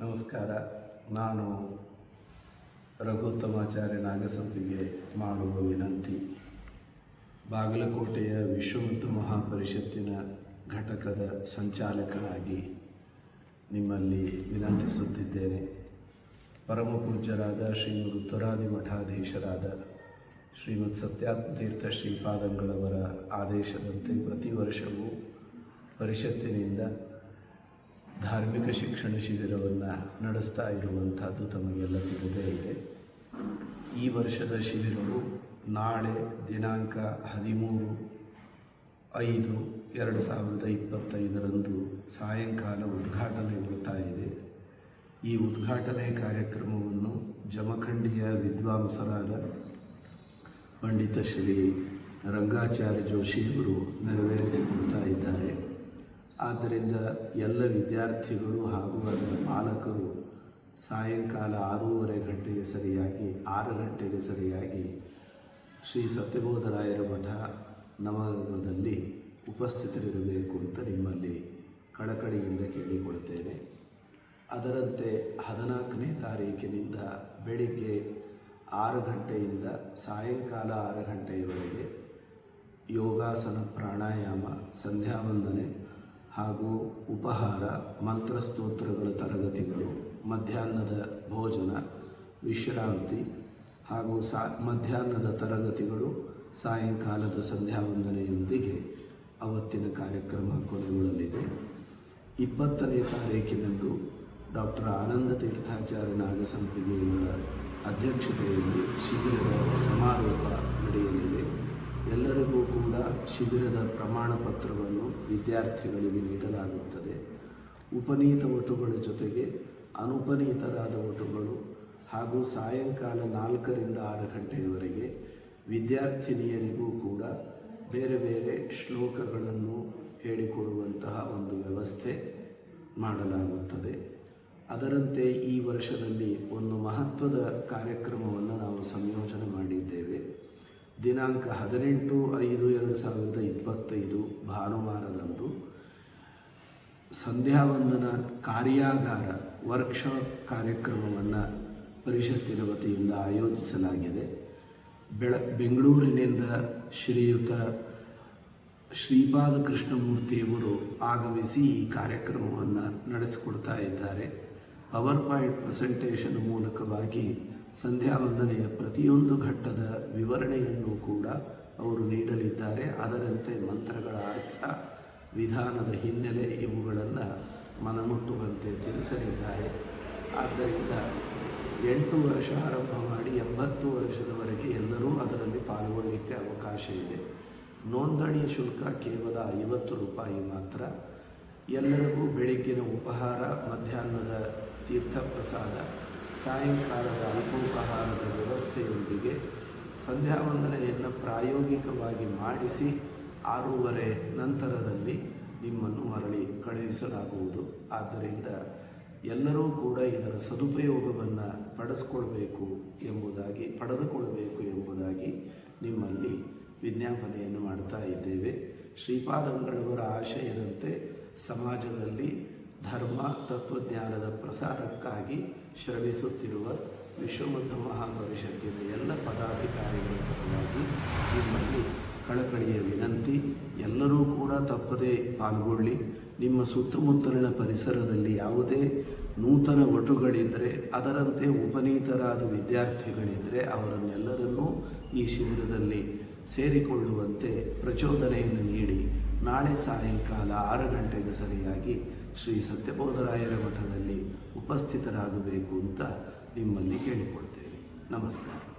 ನಮಸ್ಕಾರ. ನಾನು ರಘುತ್ತಮಾಚಾರ್ಯ ನಾಗಸಂಪಿಗೆ ಮಾಡುವ ವಿನಂತಿ. ಬಾಗಲಕೋಟೆಯ ವಿಶ್ವಮುದ್ದು ಮಹಾಪರಿಷತ್ತಿನ ಘಟಕದ ಸಂಚಾಲಕನಾಗಿ ನಿಮ್ಮಲ್ಲಿ ವಿನಂತಿಸುತ್ತಿದ್ದೇನೆ. ಪರಮ ಪೂಜ್ಯರಾದ ಶ್ರೀಮದ್ ಉತ್ತರಾದಿ ಮಠಾಧೀಶರಾದ ಶ್ರೀಮದ್ ಸತ್ಯಾತ್ಮತೀರ್ಥ ಶ್ರೀಪಾದಂಗಳವರ ಆದೇಶದಂತೆ ಪ್ರತಿ ವರ್ಷವೂ ಪರಿಷತ್ತಿನಿಂದ ಧಾರ್ಮಿಕ ಶಿಕ್ಷಣ ಶಿಬಿರವನ್ನು ನಡೆಸ್ತಾ ಇರುವಂಥದ್ದು ತಮಗೆಲ್ಲ ತಿಳಿದೇ ಇದೆ. ಈ ವರ್ಷದ ಶಿಬಿರವು ನಾಳೆ ದಿನಾಂಕ ಹದಿಮೂರು ಐದು ಎರಡು ಸಾವಿರದ ಇಪ್ಪತ್ತೈದರಂದು ಸಾಯಂಕಾಲ ಉದ್ಘಾಟನೆಗೊಳ್ತಾ ಇದೆ. ಈ ಉದ್ಘಾಟನೆ ಕಾರ್ಯಕ್ರಮವನ್ನು ಜಮಖಂಡಿಯ ವಿದ್ವಾಂಸರಾದ ಪಂಡಿತ ಶ್ರೀ ರಂಗಾಚಾರ್ಯ ಜೋಶಿಯವರು ನೆರವೇರಿಸಿಕೊಳ್ತಾ ಇದ್ದಾರೆ. ಆದ್ದರಿಂದ ಎಲ್ಲ ವಿದ್ಯಾರ್ಥಿಗಳು ಹಾಗೂ ಅದರ ಪಾಲಕರು ಸಾಯಂಕಾಲ ಆರೂವರೆ ಗಂಟೆಗೆ ಸರಿಯಾಗಿ, ಆರು ಗಂಟೆಗೆ ಸರಿಯಾಗಿ ಶ್ರೀ ಸತ್ಯಬೋಧರಾಯರ ಮಠ ನವನಗರದಲ್ಲಿ ಉಪಸ್ಥಿತರಿರಬೇಕು ಅಂತ ನಿಮ್ಮಲ್ಲಿ ಕಳಕಳಿಯಿಂದ ಕೇಳಿಕೊಳ್ತೇನೆ ಅದರಂತೆ ಹದಿನಾಲ್ಕನೇ ತಾರೀಕಿನಿಂದ ಬೆಳಿಗ್ಗೆ ಆರು ಗಂಟೆಯಿಂದ ಸಾಯಂಕಾಲ ಆರು ಗಂಟೆಯವರೆಗೆ ಯೋಗಾಸನ ಪ್ರಾಣಾಯಾಮ, ಸಂಧ್ಯಾವಂದನೆ ಹಾಗೂ ಉಪಹಾರ, ಮಂತ್ರಸ್ತೋತ್ರಗಳ ತರಗತಿಗಳು, ಮಧ್ಯಾಹ್ನದ ಭೋಜನ, ವಿಶ್ರಾಂತಿ ಹಾಗೂ ಸಾ, ಮಧ್ಯಾಹ್ನದ ತರಗತಿಗಳು ಸಾಯಂಕಾಲದ ಸಂಧ್ಯಾವಂದನೆಯೊಂದಿಗೆ ಅವತ್ತಿನ ಕಾರ್ಯಕ್ರಮ ಕೊನೆಗೊಳ್ಳಲಿದೆ. ಇಪ್ಪತ್ತನೇ ತಾರೀಕಿನಂದು ಡಾಕ್ಟರ್ ಆನಂದ ತೀರ್ಥಾಚಾರ್ಯ ನಾಗಸಂಪಿಗೆಯವರ ಅಧ್ಯಕ್ಷತೆಯಲ್ಲಿ ಶಿಬಿರದ ಸಮಾರೋಪ ನಡೆಯಲಿದೆ. ಎಲ್ಲರಿಗೂ ಕೂಡ ಶಿಬಿರದ ಪ್ರಮಾಣ ಪತ್ರವನ್ನು ವಿದ್ಯಾರ್ಥಿಗಳಿಗೆ ನೀಡಲಾಗುತ್ತದೆ. ಉಪನೀತ ಒಟುಗಳ ಜೊತೆಗೆ ಅನುಪನೀತರಾದ ಒಟುಗಳು ಹಾಗೂ ಸಾಯಂಕಾಲ ನಾಲ್ಕರಿಂದ ಆರು ಗಂಟೆಯವರೆಗೆ ವಿದ್ಯಾರ್ಥಿನಿಯರಿಗೂ ಕೂಡ ಬೇರೆ ಬೇರೆ ಶ್ಲೋಕಗಳನ್ನು ಹೇಳಿಕೊಡುವಂತಹ ಒಂದು ವ್ಯವಸ್ಥೆ ಮಾಡಲಾಗುತ್ತದೆ. ಅದರಂತೆ ಈ ವರ್ಷದಲ್ಲಿ ಒಂದು ಮಹತ್ವದ ಕಾರ್ಯಕ್ರಮವನ್ನು ನಾವು ಸಂಯೋಜನೆ ಮಾಡಿದ್ದೇವೆ. ದಿನಾಂಕ ಹದಿನೆಂಟು ಐದು ಎರಡು ಸಾವಿರದ ಇಪ್ಪತ್ತೈದು ಭಾನುವಾರದಂದು ಸಂಧ್ಯಾವಂದನ ಕಾರ್ಯಾಗಾರ ವರ್ಕ್ಶಾಪ್ ಕಾರ್ಯಕ್ರಮವನ್ನು ಪರಿಷತ್ತಿನ ವತಿಯಿಂದ ಆಯೋಜಿಸಲಾಗಿದೆ. ಬೆಳ, ಬೆಂಗಳೂರಿನಿಂದ ಶ್ರೀಯುತ ಶ್ರೀಪಾದ ಕೃಷ್ಣಮೂರ್ತಿಯವರು ಆಗಮಿಸಿ ಈ ಕಾರ್ಯಕ್ರಮವನ್ನು ನಡೆಸಿಕೊಡ್ತಾ ಇದ್ದಾರೆ. ಪವರ್ ಪಾಯಿಂಟ್ ಪ್ರೆಸೆಂಟೇಷನ್ ಮೂಲಕವಾಗಿ ಸಂಧ್ಯಾವಂದನೆಯ ಪ್ರತಿಯೊಂದು ಘಟ್ಟದ ವಿವರಣೆಯನ್ನು ಕೂಡ ಅವರು ನೀಡಲಿದ್ದಾರೆ. ಅದರಂತೆ ಮಂತ್ರಗಳ ಅರ್ಥ, ವಿಧಾನದ ಹಿನ್ನೆಲೆ ಇವುಗಳನ್ನು ಮನಮುಟ್ಟುವಂತೆ ತಿಳಿಸಲಿದ್ದಾರೆ. ಆದ್ದರಿಂದ ಎಂಟು ವರ್ಷ ಆರಂಭ ಮಾಡಿ ಎಂಬತ್ತು ವರ್ಷದವರೆಗೆ ಎಲ್ಲರೂ ಅದರಲ್ಲಿ ಪಾಲ್ಗೊಳ್ಳಲಿಕ್ಕೆ ಅವಕಾಶ ಇದೆ. ನೋಂದಣಿ ಶುಲ್ಕ ಕೇವಲ ಐವತ್ತು ರೂಪಾಯಿ ಮಾತ್ರ. ಎಲ್ಲರಿಗೂ ಬೆಳಗ್ಗಿನ ಉಪಹಾರ, ಮಧ್ಯಾಹ್ನದ ತೀರ್ಥಪ್ರಸಾದ ಸಾಯಂಕಾಲದ ಅಲ್ಪೋಪಹಾರದ ವ್ಯವಸ್ಥೆಯೊಂದಿಗೆ ಸಂಧ್ಯಾವಂದನೆಯನ್ನು ಪ್ರಾಯೋಗಿಕವಾಗಿ ಮಾಡಿಸಿ ಆರೂವರೆ ನಂತರದಲ್ಲಿ ನಿಮ್ಮನ್ನು ಮರಳಿ ಕಳುಹಿಸಲಾಗುವುದು. ಆದ್ದರಿಂದ ಎಲ್ಲರೂ ಕೂಡ ಇದರ ಸದುಪಯೋಗವನ್ನು ಪಡಿಸ್ಕೊಳ್ಬೇಕು ಎಂಬುದಾಗಿ, ಪಡೆದುಕೊಳ್ಳಬೇಕು ಎಂಬುದಾಗಿ ನಿಮ್ಮಲ್ಲಿ ವಿಜ್ಞಾಪನೆಯನ್ನು ಮಾಡ್ತಾ ಇದ್ದೇವೆ. ಶ್ರೀಪಾದಂಗಳವರ ಆಶಯದಂತೆ ಸಮಾಜದಲ್ಲಿ ಧರ್ಮ ತತ್ವಜ್ಞಾನದ ಪ್ರಸಾರಕ್ಕಾಗಿ ಶ್ರಮಿಸುತ್ತಿರುವ ವಿಶ್ವಮಧ್ಯ ಮಹಾಪರಿಷತ್ತಿನ ಎಲ್ಲ ಪದಾಧಿಕಾರಿಗಳ ಪರವಾಗಿ ನಿಮ್ಮಲ್ಲಿ ಕಳಕಳಿಯ ವಿನಂತಿ, ಎಲ್ಲರೂ ಕೂಡ ತಪ್ಪದೇ ಪಾಲ್ಗೊಳ್ಳಿ. ನಿಮ್ಮ ಸುತ್ತಮುತ್ತಲಿನ ಪರಿಸರದಲ್ಲಿ ಯಾವುದೇ ನೂತನ ವಟುಗಳಿದ್ದರೆ, ಅದರಂತೆ ಉಪನೀತರಾದ ವಿದ್ಯಾರ್ಥಿಗಳಿದ್ದರೆ, ಅವರನ್ನೆಲ್ಲರನ್ನೂ ಈ ಶಿಬಿರದಲ್ಲಿ ಸೇರಿಕೊಳ್ಳುವಂತೆ ಪ್ರಚೋದನೆಯನ್ನು ನೀಡಿ, ನಾಳೆ ಸಾಯಂಕಾಲ ಆರು ಗಂಟೆಗೆ ಸರಿಯಾಗಿ ಶ್ರೀ ಸತ್ಯಬೋಧರಾಯರ ಮಠದಲ್ಲಿ ಉಪಸ್ಥಿತರಾಗಬೇಕು ಅಂತ ನಿಮ್ಮಲ್ಲಿ ಕೇಳಿಕೊಳ್ತೇವೆ ನಮಸ್ಕಾರ.